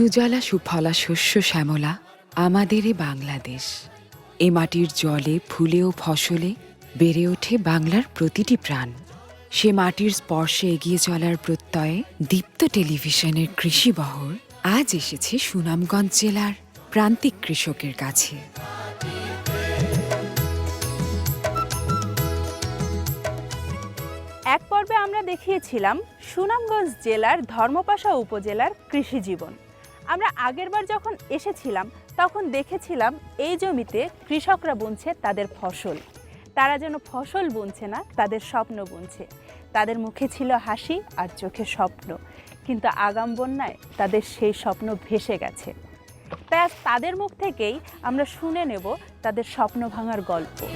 সুজলা সুফলা শস্য শ্যামলা আমাদের এ বাংলাদেশ। এ মাটির জলে, ফুলে ও ফসলে বেড়ে ওঠে বাংলার প্রতিটি প্রাণ। সে মাটির স্পর্শে এগিয়ে চলার প্রত্যয়ে দীপ্ত টেলিভিশনের কৃষি বহর আজ এসেছে সুনামগঞ্জ জেলার প্রান্তিক কৃষকের কাছে। এক পর্বে আমরা দেখিয়েছিলাম সুনামগঞ্জ জেলার ধর্মপাশা উপজেলার কৃষি জীবন আমরা আগেরবার যখন এসেছিলাম, তখন দেখেছিলাম এই জমিতে কৃষকরা বুনছে তাদের ফসল। তারা যেন ফসল বুনছে না, তাদের স্বপ্ন বুনছে। তাদের মুখে ছিল হাসি আর চোখে স্বপ্ন। কিন্তু আগাম বন্যায় তাদের সেই স্বপ্ন ভেসে গেছে। তাই আজ তাদের মুখ থেকেই আমরা শুনে নেব তাদের স্বপ্ন ভাঙার গল্প।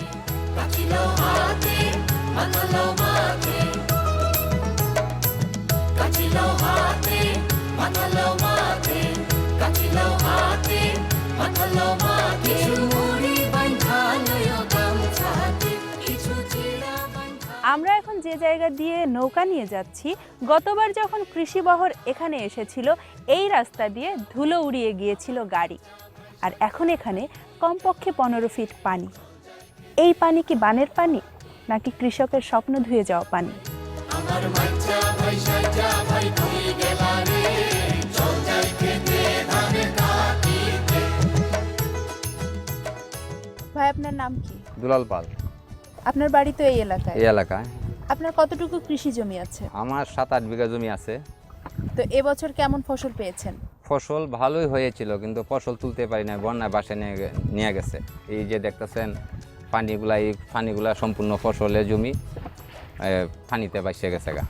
আমরা এখন যে জায়গা দিয়ে নৌকা নিয়ে যাচ্ছি গতবার যখন কৃষিবহর এখানে এসেছিল এই রাস্তা দিয়ে ধুলো উড়িয়ে গিয়েছিল গাড়ি। আর এখন এখানে কমপক্ষে পনেরো ফিট পানি। এই পানি কি বানের পানি নাকি কৃষকের স্বপ্ন ধুয়ে যাওয়া পানি? ভাই আপনার নাম কি? দুলাল পাল। আপনার বাড়ি তো এই এলাকায়। এই এলাকায়। আপনার কতটুকু কৃষি জমি আছে? আমার সাত আট বিঘা জমি আছে। তো এবছর কেমন ফসল পেয়েছেন? ফসল ভালোই হয়েছিল কিন্তু ফসল তুলতে পারি না বন্যায় বাসে নিয়ে নিয়ে গেছে। এই যে দেখতেছেন পানিগুলা এই পানিগুলা সম্পূর্ণ ফসলের জমি পানিতে বাসে গেছে গা।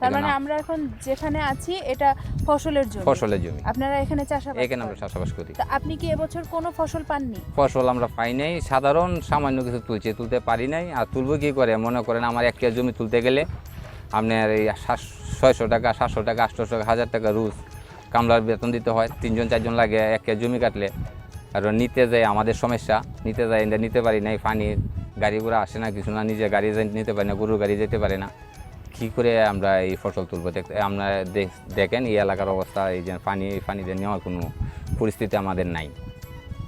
তার মানে আমরা এখন যেখানে আছি এটা ফসলের জমি। ফসলের জমি। আপনারা এখানে চাষাবাদ এখানে আমরা। চাষাবাস করি। তো আপনি কি এবছর কোনো ফসল পাননি? ফসল আমরা পাই নাই। সাধারণ সামান্য কিছু তুলছি তুলতে পারি নাই। আর তুলবো কি করে? মনে করেন আমার এক কেজি জমি তুলতে গেলে আপনার এই ছয়শো টাকা সাতশো টাকা আটশো টাকা হাজার টাকা রুজ কামলার বেতন দিতে হয়। তিনজন চারজন লাগে এক কেজি জমি কাটলে। আর নিতে যায় আমাদের সমস্যা। নিতে যায় নিতে পারি নাই পানি গাড়ি ঘোড়া আসে না কিছু না নিজে গাড়ি নিতে পারি না গরুর গাড়ি যেতে পারে না। কী করে আমরা এই ফসল তুলবো? দেখতে আমরা দেখ- দেখেন এই এলাকার অবস্থা এই যে পানি এই পানিতে নেওয়ার কোনো পরিস্থিতি আমাদের নাই।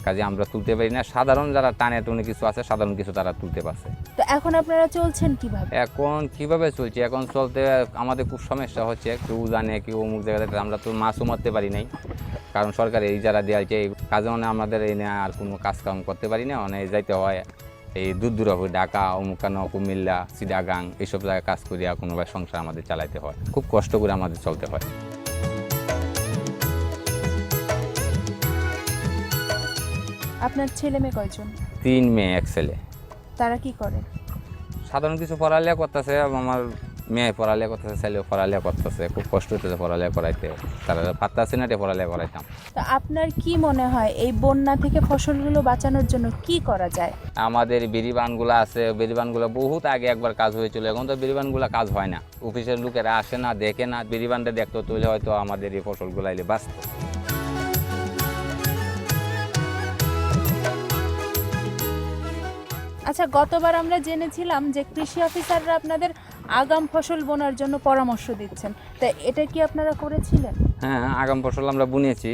কাজে আমরা তুলতে পারি না। সাধারণ যারা টানে টুনে কিছু আছে সাধারণ কিছু তারা তুলতে পারছে। তো এখন আপনারা চলছেন কীভাবে? এখন কীভাবে চলছে? এখন চলতে আমাদের খুব সমস্যা হচ্ছে। কেউ জানে কেউ অমুক জায়গাতে আমরা তো মাছও মারতে পারি নাই। কারণ সরকার এই যারা দেওয়া হয়েছে এই কাজে মানে আমাদের এই আর কোনো কাজ কাম করতে পারি না মানে যাইতে হয়। এই দূর দূর হবে ঢাকা অমুকানো কুমিল্লা সিডাগাং এইসব জায়গায় কাজ করিয়া কোনোভাবে সংসার আমাদের চালাইতে হয়। খুব কষ্ট করে আমাদের চলতে হয়। আপনার ছেলে মেয়ে কয়জন? তিন মেয়ে এক ছেলে। তারা কি করে? সাধারণ কিছু পড়ালেখা করতেছে আমার মেয়ে পড়ালেখা করতেছে ছেলেও পড়ালেখা করতেছে খুব কষ্ট হতেছে পড়ালেখা করাইতে। তারা পারতেছে না এটা পড়ালেখা করাইতাম। তো আপনার কি মনে হয় এই বন্যা থেকে ফসলগুলো বাঁচানোর জন্য কি করা যায়? আমাদের বিরিবানগুলো আছে বিরিবানগুলো বহুত আগে একবার কাজ হয়েছিল এখন তো বিরিবানগুলো কাজ হয় না। অফিসের লোকেরা আসে না দেখে না বিরিবানটা দেখতো তুলে হয়তো আমাদের এই ফসলগুলো এলে বাঁচত। আচ্ছা গতবার আমরা জেনেছিলাম যে কৃষি অফিসাররা আপনাদের আগাম ফসল বোনার জন্য পরামর্শ দিচ্ছেন। তা এটা কি আপনারা করেছিলেন? হ্যাঁ আগাম ফসল আমরা বুনেছি।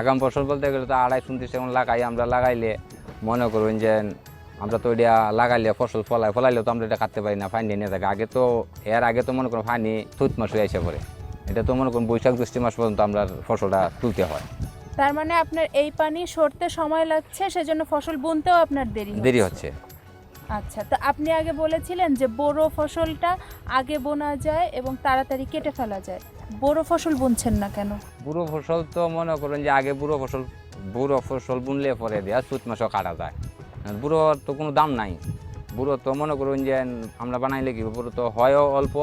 আগাম ফসল বলতে গেলে তো আড়াই উনত্রিশ এখন লাগাই আমরা লাগাইলে মনে করবেন যে আমরা তো এটা লাগাইলে ফসল ফলাই ফলাইলে তো আমরা এটা কাটতে পারি না ফাইন নিয়ে থাকে। আগে তো এর আগে তো মনে করুন ফাইনি চৈত মাস হয়ে এসে পড়ে। এটা তো মনে করুন বৈশাখ জ্যৈষ্ঠ মাস পর্যন্ত আমরা ফসলটা তুলতে হয়। তার মানে আপনার এই পানি সরতে সময় লাগছে সেজন্য ফসল বুনতেও আপনার দেরি দেরি হচ্ছে। আচ্ছা তো আপনি আগে বলেছিলেন যে বোরো ফসলটা আগে বোনা যায় এবং তাড়াতাড়ি কেটে ফেলা যায়। বোরো ফসল বুনছেন না কেন? বুড়ো ফসল তো মনে করেন যে আগে বুড়ো ফসল বুড়ো ফসল বুনলে পরে দেয়া চৈত মাসও কাটা যায়। বুড়োর তো কোনো দাম নাই। বুড়ো তো মনে করুন যে আমরা বানাইলে কি বুড়ো তো হয়ও অল্প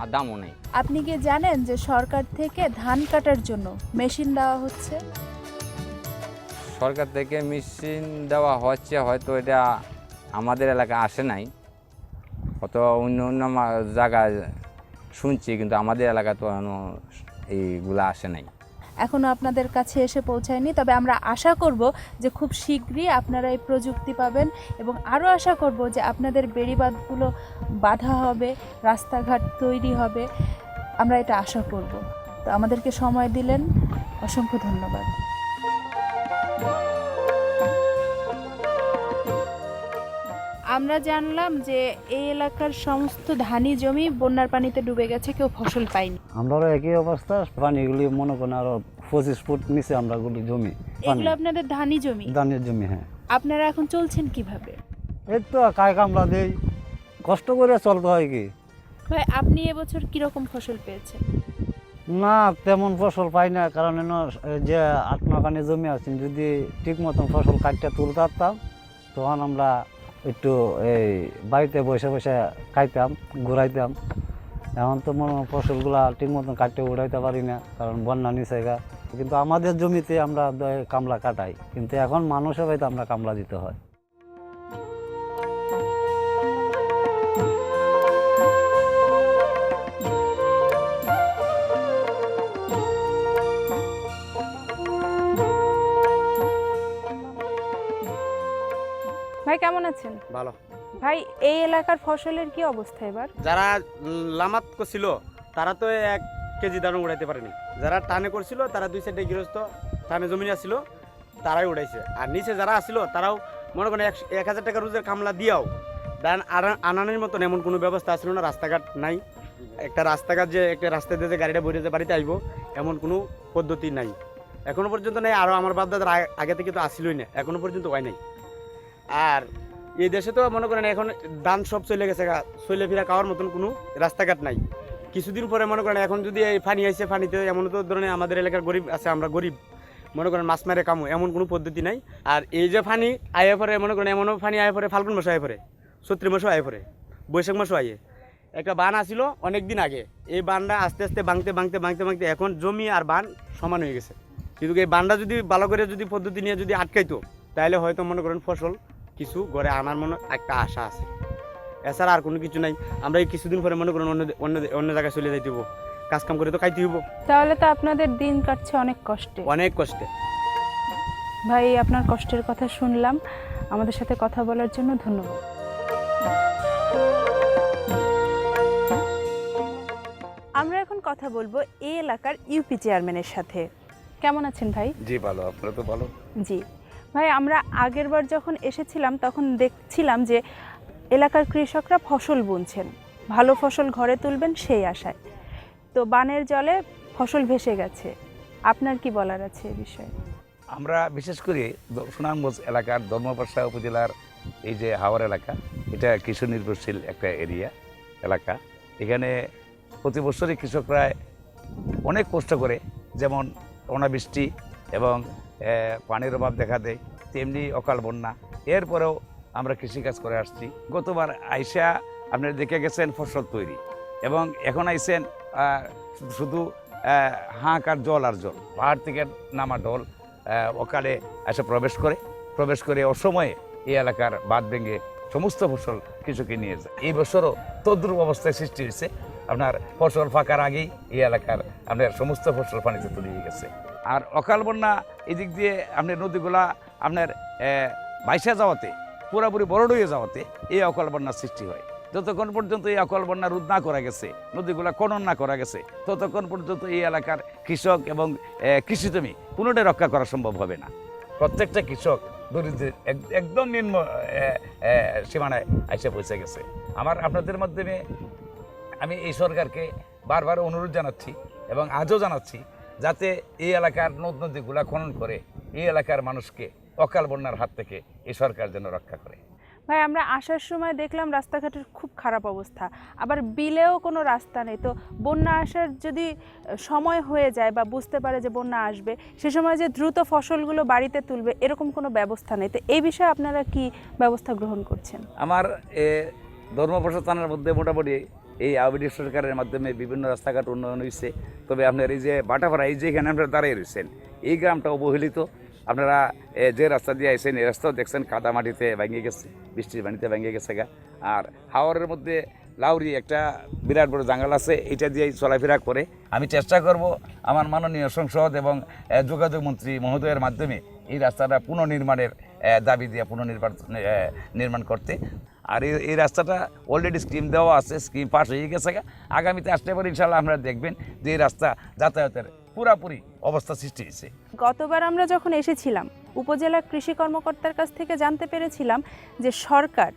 আর দামও নেই। আপনি কি জানেন যে সরকার থেকে ধান কাটার জন্য মেশিন দেওয়া হচ্ছে? সরকার থেকে মেশিন দেওয়া হচ্ছে হয়তো এটা আমাদের এলাকা আসে নাই। হয়তো অন্য অন্য জায়গায় শুনছি, কিন্তু আমাদের এলাকা তো এইগুলা আসে নাই। এখনও আপনাদের কাছে এসে পৌঁছায়নি, তবে আমরা আশা করব যে খুব শীঘ্রই আপনারা এই প্রযুক্তি পাবেন এবং আরও আশা করব যে আপনাদের বেড়িবাঁধগুলো বাঁধা হবে, রাস্তাঘাট তৈরি হবে। আমরা এটা আশা করব। তো আমাদেরকে সময় দিলেন, অসংখ্য ধন্যবাদ। আমরা জানলাম যে এই এলাকার সমস্ত ধানি জমি বন্যার পানিতে ডুবে গেছে কেউ ফসল পায়নি। আমরাও একই অবস্থা পানিগুলি মনে করেন আরও পঁচিশ ফুট নিচে আমরা গুলি জমি এগুলো আপনাদের ধানি জমি? ধানের জমি হ্যাঁ। আপনারা এখন চলছেন কীভাবে? এই তো কায় কামলা দেই কষ্ট করে চলতে হয় কি? ভাই আপনি এবছর কীরকম ফসল পেয়েছেন? না তেমন ফসল পাই না কারণ এন যে আট নখানি জমি আছেন যদি ঠিক মতন ফসল কাটতে তুলতে পারতাম তখন আমরা একটু এই বাড়িতে বসে বসে খাইতাম, ঘুরাইতাম। এখন তো মনে ফসলগুলা ঠিক মতন কাটতে উড়াইতে পারি না, কারণ বন্যা নিচে গা। কিন্তু আমাদের জমিতে আমরা কামলা কাটাই, কিন্তু এখন মানুষের হয়তো আমরা কামলা দিতে হয়। আছেন? ভালো। ভাই এই এলাকার ফসলের কি অবস্থা এবার? যারা লামাত করছিল তারা তো এক কেজি দানা উড়াইতে পারেনি। যারা টানে করছিল তারা দুই সাইডে গৃহস্থ টানে জমি আসছিল তারাই উড়াইছে। আর নিচে যারা আসছিল তারাও মনে করেন এক- হাজার টাকা রোজের কামলা দিয়াও আনা- আনানোর মতন এমন কোনো ব্যবস্থা ছিল না রাস্তাঘাট নাই। একটা রাস্তাঘাট যে একটা রাস্তা দিয়ে যে গাড়িটা বইরে যে বাড়িতে আসব এমন কোনো পদ্ধতি নাই। এখনও পর্যন্ত নেই আরও আমার বাপদাদার আগে- আগে থেকে তো আসিলই না এখনও পর্যন্ত হয় নাই। আর এই দেশে তো মনে করেন এখন ধান সব চলে গেছে চলে ফিরা খাওয়ার মতন কোনো রাস্তাঘাট নাই। কিছুদিন পরে মনে করেন এখন যদি এই ফানি আইসে ফানিতে এমন তো ধরনের আমাদের এলাকার গরিব আছে, আমরা গরিব। মনে করেন মাছ মারে কামো, এমন কোনো পদ্ধতি নাই। আর এই যে ফানি আয়ে পরে মনে করেন এমনও ফানি আয়ে পরে ফাল্গুন মাসে আয়ে পরে চৈত্র মাসও আয়ে পরে বৈশাখ মাসও আয়ে। একটা বান আসিল অনেক দিন আগে, এই বানটা আস্তে আস্তে ভাঙতে ভাঙতে ভাঙতে ভাঙতে এখন জমি আর বান সমান হয়ে গেছে। কিন্তু এই বানটা যদি ভালো করে যদি পদ্ধতি নিয়ে যদি আটকাইতো, তাহলে হয়তো মনে করেন ফসল কিছু গড়ে আনার মনে একটা আশা আছে। এছাড়া আর কোনো কিছু নাই। আমরা এই কিছুদিন পরে মনে করেন অন্য অন্য অন্য জায়গায় চলে যাইতে হব কাজ কাম করে তো খাইতে হইব। তাহলে তো আপনাদের দিন কাটছে অনেক কষ্টে। অনেক কষ্টে। ভাই আপনার কষ্টের কথা শুনলাম। আমাদের সাথে কথা বলার জন্য ধন্যবাদ। আমরা এখন কথা বলব এই এলাকার ইউপি চেয়ারম্যানের সাথে। কেমন আছেন ভাই? জি ভালো। আপনারা তো ভালো? জি। ভাই, আমরা আগের বার যখন এসেছিলাম, তখন দেখছিলাম যে এলাকার কৃষকরা ফসল বুনছেন। ভালো ফসল ঘরে তুলবেন, সেই আশায়। তো বানের জলে ফসল ভেসে গেছে। আপনার কি বলার আছে এ বিষয়ে? আমরা বিশেষ করে সুনামগঞ্জ এলাকার ধর্মপাশা উপজেলার এই যে হাওড় এলাকা, এটা কৃষি নির্ভরশীল একটা এরিয়া, এলাকা। এখানে প্রতি বছরই কৃষকরা অনেক কষ্ট করে, যেমন অনাবৃষ্টি এবং পানির অভাব দেখা দেয় তেমনি অকাল বন্যা। এরপরেও আমরা কৃষিকাজ করে আসছি। গতবার আইসা আপনারা দেখে গেছেন ফসল তৈরি এবং এখন আইসেন শুধু আহ, হাঁক আর জল আর জল। পাহাড় থেকে নামা আহ, অকালে এসে প্রবেশ করে প্রবেশ করে অসময়ে এই এলাকার বাদ ভেঙে সমস্ত ফসল কৃষকে নিয়ে যায়। এই বছরও তদ্রুপ অবস্থায় সৃষ্টি হয়েছে। আপনার ফসল ফাঁকার আগেই এই এলাকার আপনার সমস্ত ফসল পানিতে তলিয়ে গেছে। আর অকাল বন্যা এদিক দিয়ে আপনার নদীগুলা আপনার বাইসা যাওয়াতে, পুরোপুরি বরড হয়ে যাওয়াতে এই অকাল বন্যার সৃষ্টি হয়। যতক্ষণ পর্যন্ত এই অকাল বন্যা রোধ না করা গেছে, নদীগুলা খনন না করা গেছে, ততক্ষণ পর্যন্ত এই এলাকার কৃষক এবং কৃষিজমি পুনরায় রক্ষা করা সম্ভব হবে না। প্রত্যেকটা কৃষক দরিদ্রের একদম নিম্ন সীমানায় এসে পৌঁছে গেছে। আমার, আপনাদের মাধ্যমে আমি এই সরকারকে বারবার অনুরোধ জানাচ্ছি এবং আজও জানাচ্ছি যাতে এই এলাকার নদ নদীগুলা খনন করে এই এলাকার মানুষকে অকাল বন্যার হাত থেকে এই সরকার যেন রক্ষা করে। ভাই আমরা আসার সময় দেখলাম রাস্তাঘাটের খুব খারাপ অবস্থা। আবার বিলেও কোনো রাস্তা নেই। তো বন্যা আসার যদি সময় হয়ে যায় বা বুঝতে পারে যে বন্যা আসবে সে সময় যে দ্রুত ফসলগুলো বাড়িতে তুলবে এরকম কোনো ব্যবস্থা নেই। তো এই বিষয়ে আপনারা কি ব্যবস্থা গ্রহণ করছেন? আমার এ, ধর্মপ্রসাদ থানার মধ্যে মোটামুটি এই আওয়ামী সরকারের মাধ্যমে বিভিন্ন রাস্তাঘাট উন্নয়ন হয়েছে তবে আপনার এই যে বাটাপাড়া, এই যে এখানে আপনারা দাঁড়িয়ে রয়েছেন, এই গ্রামটা অবহেলিত। আপনারা যে রাস্তা দিয়ে আইসেন এই রাস্তাও দেখছেন কাদা মাটিতে ভেঙে গেছে, বৃষ্টির পানিতে ভেঙে গেছে গা। আর হাওয়ারের মধ্যে লাউরি একটা বিরাট বড় জাঙ্গাল আছে এটা দিয়ে চলাফেরা করে। আমি চেষ্টা করব আমার মাননীয় সংসদ এবং যোগাযোগ মন্ত্রী মহোদয়ের মাধ্যমে এই রাস্তাটা পুনর্নির্মাণের দাবি দিয়ে পুনর্নির্মাণ নির্মাণ করতে। আর এই এই রাস্তাটা অলরেডি স্কিম দেওয়া আছে স্কিম পাস হয়ে গেছে। আগামীতে আসতে পারে ইনশাল্লাহ আপনারা দেখবেন যে এই রাস্তা যাতায়াতের পুরাপুরি অবস্থা সৃষ্টি হয়েছে। গতবার আমরা যখন এসেছিলাম উপজেলা কৃষি কর্মকর্তার কাছ থেকে জানতে পেরেছিলাম যে সরকার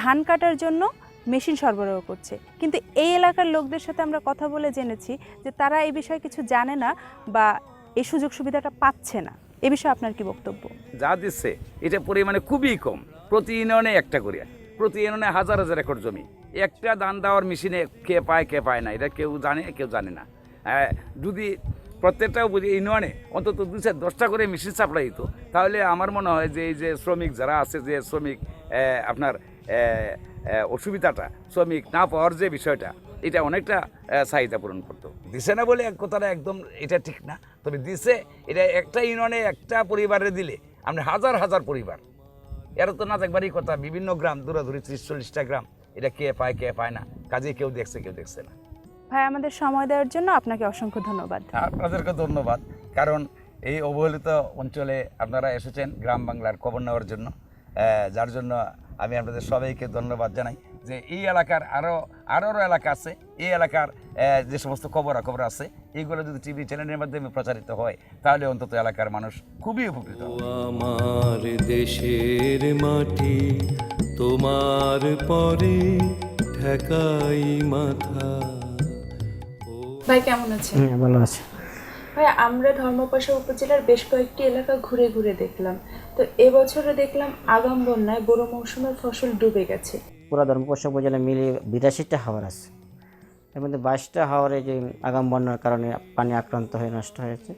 ধান কাটার জন্য মেশিন সরবরাহ করছে। কিন্তু এই এলাকার লোকদের সাথে আমরা কথা বলে জেনেছি যে তারা এই বিষয়ে কিছু জানে না বা এই সুযোগ সুবিধাটা পাচ্ছে না। এ বিষয়ে আপনার কি বক্তব্য? যা দিচ্ছে এটা পরিমাণে খুবই কম। প্রতি ইউনিয়নে একটা করে। প্রতি ইউনিয়নে হাজার হাজার একর জমি। একটা ধান দেওয়ার মেশিনে কে পায় কে পায় না এটা কেউ জানে কেউ জানে না। আহ, যদি প্রত্যেকটা বুঝি ইউনিয়নে অন্তত দুশো দশটা করে মেশিন সাপ্লাই দিত তাহলে আমার মনে হয় যে এই যে শ্রমিক যারা আছে যে শ্রমিক আপনার অসুবিধাটা শ্রমিক না পাওয়ার যে বিষয়টা এটা অনেকটা চাহিদা পূরণ করতো। দিছে না বলে এক কথাটা একদম এটা ঠিক না তবে দিছে এটা একটা ইউনিয়নে একটা পরিবারে দিলে আপনি হাজার হাজার পরিবার এর তো না একবারই কথা বিভিন্ন গ্রাম দূরাদূরি ত্রিশ চল্লিশটা গ্রাম। এটা কে পায় কে পায় না? কাজে কেউ দেখছে কেউ দেখছে না। ভাই আমাদের সময় দেওয়ার জন্য আপনাকে অসংখ্য ধন্যবাদ। আপনাদেরকে ধন্যবাদ। কারণ এই অবহেলিত অঞ্চলে আপনারা এসেছেন গ্রাম বাংলার খবর নেওয়ার জন্য। যার জন্য আমি আপনাদের সবাইকে ধন্যবাদ জানাই। যে এই এলাকার আরও আরও এলাকা আছে। এই এলাকার যে সমস্ত খবরাখবর আছে এইগুলো যদি টিভি চ্যানেলের মাধ্যমে প্রচারিত হয় তাহলে অন্তত এলাকার মানুষ খুবই উপকৃত আমার দেশের মাটি তোমার পরে ঠেকাই মাথা। ভাই কেমন আছেন? হ্যাঁ ভালো আছে। ভাই আমরা ধর্মপাশা উপজেলার বেশ কয়েকটি এলাকা ঘুরে ঘুরে দেখলাম। তো এবছরে দেখলাম আগাম বন্যায় বড় মৌসুমের ফসল ডুবে গেছে। পুরা ধর্মপোষা উপজেলা মিলিয়ে বিরাশিটা হাওর আছে। এর মধ্যে বাইশটা হাওরে যে আগাম বন্যার কারণে পানি আক্রান্ত হয়ে, নষ্ট হয়েছে।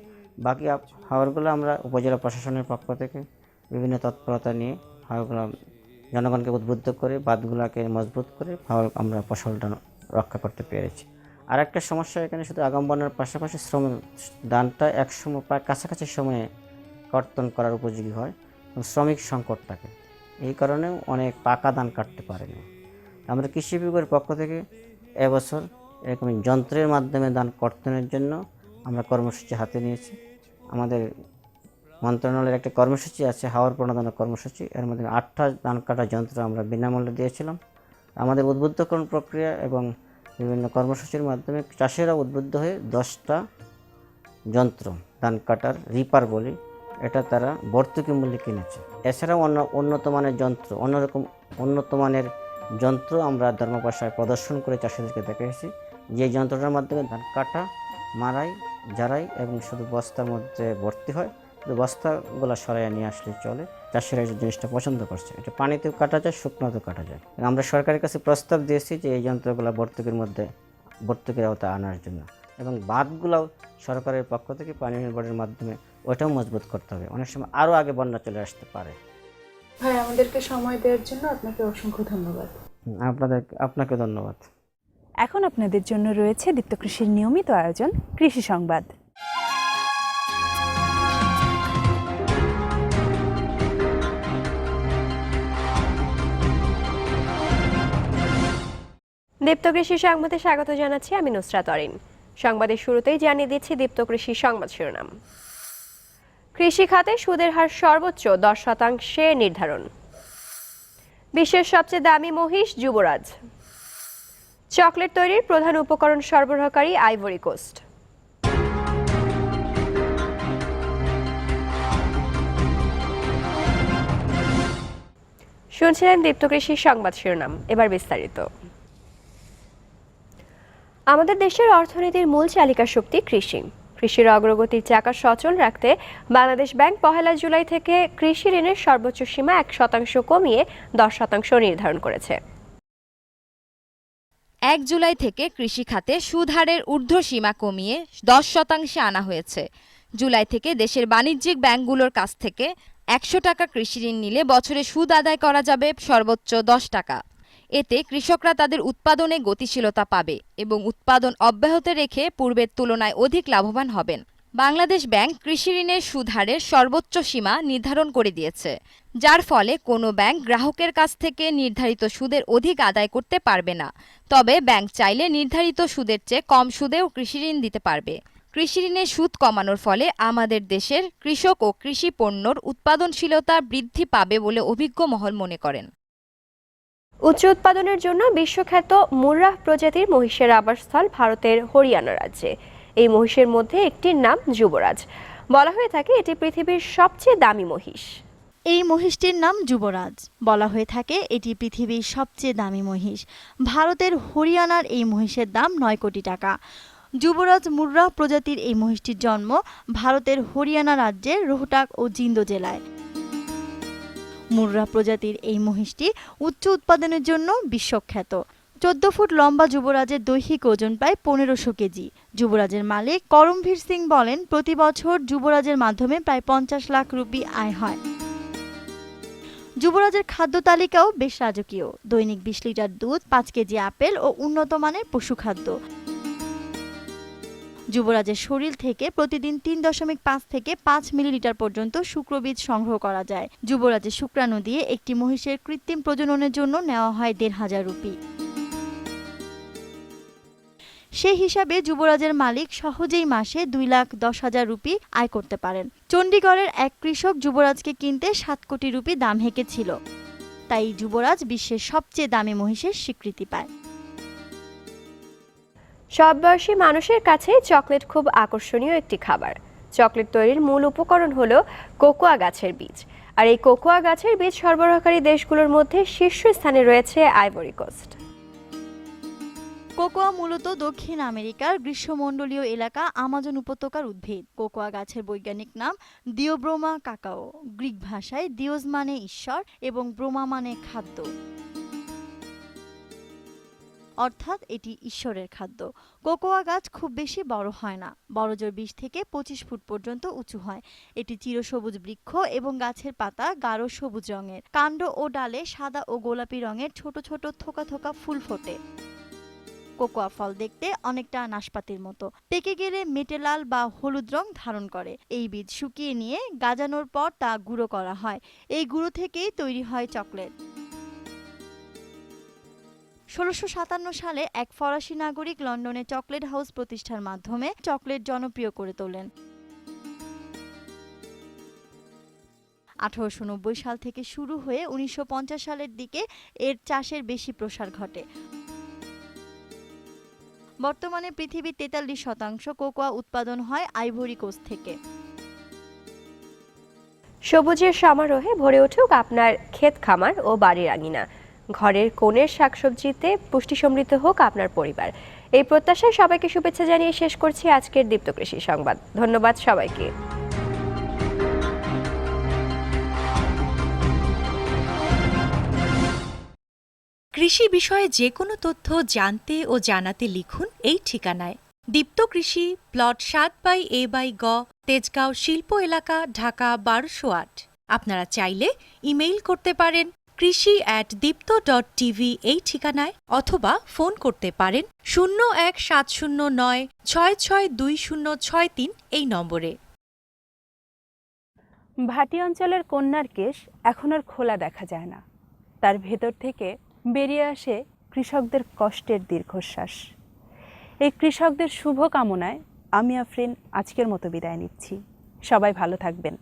বাকি হাওরগুলো আমরা উপজেলা প্রশাসনের পক্ষ থেকে বিভিন্ন তৎপরতা নিয়ে হাওরগুলো জনগণকে উদ্বুদ্ধ করে, বাঁধগুলোকে মজবুত করে হাওর আমরা ফসলটা রক্ষা করতে পেরেছি। আর একটা সমস্যা এখানে শুধু আগাম বন্যার পাশাপাশি শ্রম দানটা এক সময় প্রায় কাছাকাছি সময়ে কর্তন করার উপযোগী হয় এবং শ্রমিক সংকট থাকে এই কারণেও অনেক পাকা ধান কাটতে পারেনি। আমরা কৃষি বিভাগের পক্ষ থেকে এবছর এরকম যন্ত্রের মাধ্যমে ধান কর্তনের জন্য আমরা কর্মসূচি হাতে নিয়েছি। আমাদের মন্ত্রণালয়ের একটা কর্মসূচি আছে হাওয়ার প্রণোদনা কর্মসূচি। এর মধ্যে আটটা ধান কাটা যন্ত্র আমরা বিনামূল্যে দিয়েছিলাম। আমাদের উদ্বুদ্ধকরণ প্রক্রিয়া এবং বিভিন্ন কর্মসূচির মাধ্যমে চাষিরা উদ্বুদ্ধ হয়ে দশটা যন্ত্র ধান কাটার রিপার বলি এটা তারা ভর্তুকি মূল্যে কিনেছে। এছাড়াও অন্য, উন্নত মানের যন্ত্র, অন্যরকম উন্নত মানের যন্ত্র আমরা ধর্মপাশায় প্রদর্শন করে চাষিদেরকে দেখিয়েছি। যে যন্ত্রটার মাধ্যমে ধান কাটা, মারাই, জারাই এবং শুধু বস্তার মধ্যে ভর্তি হয় শুধু বস্তাগুলো সরাইয়া নিয়ে আসলে চলে। চাষিরা এই জিনিসটা পছন্দ করছে। এটা পানিতেও কাটা যায়, শুকনোতেও কাটা যায়। আমরা সরকারের কাছে প্রস্তাব দিয়েছি যে এই যন্ত্রগুলো ভর্তুকির মধ্যে ভর্তুকির আওতায় আনার জন্য। এবং বাঁধগুলোও সরকারের পক্ষ থেকে পানি বোর্ডের মাধ্যমে ওটাও মজবুত করতে হবে। অনেক সময় আরও আগে বন্যা চলে আসতে পারে। ভাই আমাদেরকে সময় দেওয়ার জন্য আপনাকে অসংখ্য ধন্যবাদ। আপনাদের আপনাকে ধন্যবাদ। এখন আপনাদের জন্য রয়েছে দীপ্ত কৃষির নিয়মিত আয়োজন কৃষি সংবাদ। দীপ্ত কৃষি সংবাদে স্বাগত জানাচ্ছি আমি নুসরাত অরিন। সংবাদের শুরুতেই জানিয়ে দিচ্ছি দীপ্ত কৃষি সংবাদ শিরোনাম। কৃষি খাতে সুদের হার সর্বোচ্চ দশ শতাংশে নির্ধারণ। বিশ্বের সবচেয়ে দামি মহিষ যুবরাজ। চকলেট তৈরির প্রধান উপকরণ সরবরাহকারী আইভরি কোস্ট। শুনছিলেন দীপ্ত কৃষি সংবাদ শিরোনাম, এবার বিস্তারিত। আমাদের দেশের অর্থনীতির মূল চালিকা শক্তি কৃষি। কৃষির অগ্রগতির চাকা সচল রাখতে বাংলাদেশ ব্যাংক পহেলা জুলাই থেকে কৃষি ঋণের সর্বোচ্চ সীমা এক শতাংশ কমিয়ে দশ শতাংশ নির্ধারণ করেছে। এক জুলাই থেকে কৃষি খাতে সুদহারের ঊর্ধ্বসীমা কমিয়ে দশ শতাংশে আনা হয়েছে। জুলাই থেকে দেশের বাণিজ্যিক ব্যাংকগুলোর কাছ থেকে একশো টাকা কৃষি ঋণ নিলে বছরে সুদ আদায় করা যাবে সর্বোচ্চ দশ টাকা। এতে কৃষকরা তাদের উৎপাদনে গতিশীলতা পাবে এবং উৎপাদন অব্যাহত রেখে পূর্বের তুলনায় অধিক লাভবান হবেন। বাংলাদেশ ব্যাংক কৃষি ঋণের সুদহারের সর্বোচ্চ সীমা নির্ধারণ করে দিয়েছে, যার ফলে কোনো ব্যাংক গ্রাহকের কাছ থেকে নির্ধারিত সুদের অধিক আদায় করতে পারবে না। তবে ব্যাংক চাইলে নির্ধারিত সুদের চেয়ে কম সুদেও কৃষি ঋণ দিতে পারবে। কৃষি ঋণের সুদ কমানোর ফলে আমাদের দেশের কৃষক ও কৃষি পণ্যর উৎপাদনশীলতা বৃদ্ধি পাবে বলে অভিজ্ঞ মহল মনে করেন। উচ্চ উৎপাদনের জন্য বিশ্বখ্যাত মুর্রাহ প্রজাতির মহিষের আবাসস্থল ভারতের হরিয়ানা রাজ্যে। এই মহিষের মধ্যে একটির নাম যুবরাজ। বলা হয়ে থাকে এটি পৃথিবীর সবচেয়ে দামি মহিষ। এই মহিষটির নাম যুবরাজ। বলা হয়ে থাকে এটি পৃথিবীর সবচেয়ে দামি মহিষ। ভারতের হরিয়ানার এই মহিষের দাম নয় কোটি টাকা। যুবরাজ মুর্রা প্রজাতির এই মহিষটির জন্ম ভারতের হরিয়ানা রাজ্যের রোহটাক ও জিন্দো জেলায়। মুর্রা প্রজাতির এই মহিষটি উচ্চ উৎপাদনের জন্য বিশ্বখ্যাত। চোদ্দ ফুট লম্বা যুবরাজের দৈহিক ওজন প্রায় পনেরোশো কেজি। যুবরাজের মালিক করমভীর সিং বলেন, প্রতি বছর যুবরাজের মাধ্যমে প্রায় পঞ্চাশ লাখ রুপি আয় হয়। যুবরাজের খাদ্য তালিকাও বেশ রাজকীয়। দৈনিক বিশ লিটার দুধ, পাঁচ কেজি আপেল ও উন্নত মানের পশু খাদ্য। যুবরাজের শরীর থেকে প্রতিদিন তিন দশমিক পাঁচ থেকে পাঁচ মিলিলিটার পর্যন্ত শুক্রবীজ সংগ্রহ করা যায়। যুবরাজের শুক্রাণু দিয়ে একটি মহিষের কৃত্রিম প্রজননের জন্য নেওয়া হয় দেড় হাজার রুপি। সেই হিসাবে যুবরাজের মালিক সহজেই মাসে দুই লাখ দশ হাজার রুপি আয় করতে পারেন। চণ্ডীগড়ের এক কৃষক যুবরাজকে কিনতে সাত কোটি রুপি দাম হেঁকেছিল। তাই যুবরাজ বিশ্বের সবচেয়ে দামি মহিষের স্বীকৃতি পায়। সব বয়সী মানুষের কাছে চকলেট খুব আকর্ষণীয় একটি খাবার। চকলেট তৈরির মূল উপকরণ হল কোকোয়া গাছের বীজ। আর এই কোকোয়া গাছের বীজ সরবরাহকারী দেশগুলোর মধ্যে শীর্ষস্থানে রয়েছে আইভরি কোস্ট কোকোয়া মূলত দক্ষিণ আমেরিকার গ্রীষ্মমণ্ডলীয় এলাকা আমাজন উপত্যকার উদ্ভিদ। কোকোয়া গাছের বৈজ্ঞানিক নাম দিওব্রোমা কাকাও। গ্রিক ভাষায় দিওজ মানে ঈশ্বর এবং ব্রোমা মানে খাদ্য। অর্থাৎ এটি ঈশ্বরের খাদ্য। কোকোয়া গাছ খুব বেশি বড় হয় না। বড়জোর বিশ থেকে পঁচিশ ফুট পর্যন্ত উঁচু হয়। এটি চিরসবুজ বৃক্ষ এবং গাছের পাতা গাঢ় সবুজ রঙের। কাণ্ড ও ডালে সাদা ও গোলাপি রঙের ছোট ছোট থোকা থোকা ফুল ফোটে। কোকোয়া ফল দেখতে অনেকটা নাশপাতির মতো। পেকে গেলে মেটে লাল বা হলুদ রং ধারণ করে। এই বীজ শুকিয়ে নিয়ে গাজানোর পর তা গুঁড়ো করা হয়। এই গুঁড়ো থেকেই তৈরি হয় চকলেট। ষোলোশো সাতান্ন সালে এক ফরাসি নাগরিক লন্ডনে চকলেট হাউস প্রতিষ্ঠার মাধ্যমে চকলেট জনপ্রিয় করে তোলেন। আঠারোশো নব্বই সাল থেকে শুরু হয়ে উনিশশো পঞ্চাশ সালের দিকে এর চাষের বেশি প্রসার ঘটে। বর্তমানে পৃথিবীর তেতাল্লিশ শতাংশ কোকোয়া উৎপাদন হয় আইভরি কোস্ট থেকে। সবুজের সমারোহে ভরে উঠুক আপনার ক্ষেত খামার ও বাড়ির আঙিনা। ঘরের কোণের শাকসবজিতে পুষ্টি সমৃদ্ধ হোক আপনার পরিবার। এই প্রত্যাশায় সবাইকে শুভেচ্ছা জানিয়ে শেষ করছি আজকের দীপ্ত কৃষি সংবাদ। ধন্যবাদ সবাইকে। কৃষি বিষয়ে যে কোনো তথ্য জানতে ও জানাতে লিখুন এই ঠিকানায়। দীপ্ত কৃষি, প্লট সাত বাই এ বাই গ, তেজগাঁও শিল্প এলাকা, ঢাকা বারোশো আট। আপনারা চাইলে ইমেইল করতে পারেন কৃষি অ্যাট দীপ্ত ডট টিভি এই ঠিকানায় অথবা ফোন করতে পারেন শূন্য এক সাত শূন্য নয় ছয় ছয় দুই শূন্য ছয় তিন এই নম্বরে। ভাটি অঞ্চলের কন্যার কেশ এখন আর খোলা দেখা যায় না। তার ভেতর থেকে বেরিয়ে আসে কৃষকদের কষ্টের দীর্ঘশ্বাস। এই কৃষকদের শুভ কামনায় আমি আফরিন আজকের মতো বিদায় নিচ্ছি। সবাই ভালো থাকবেন।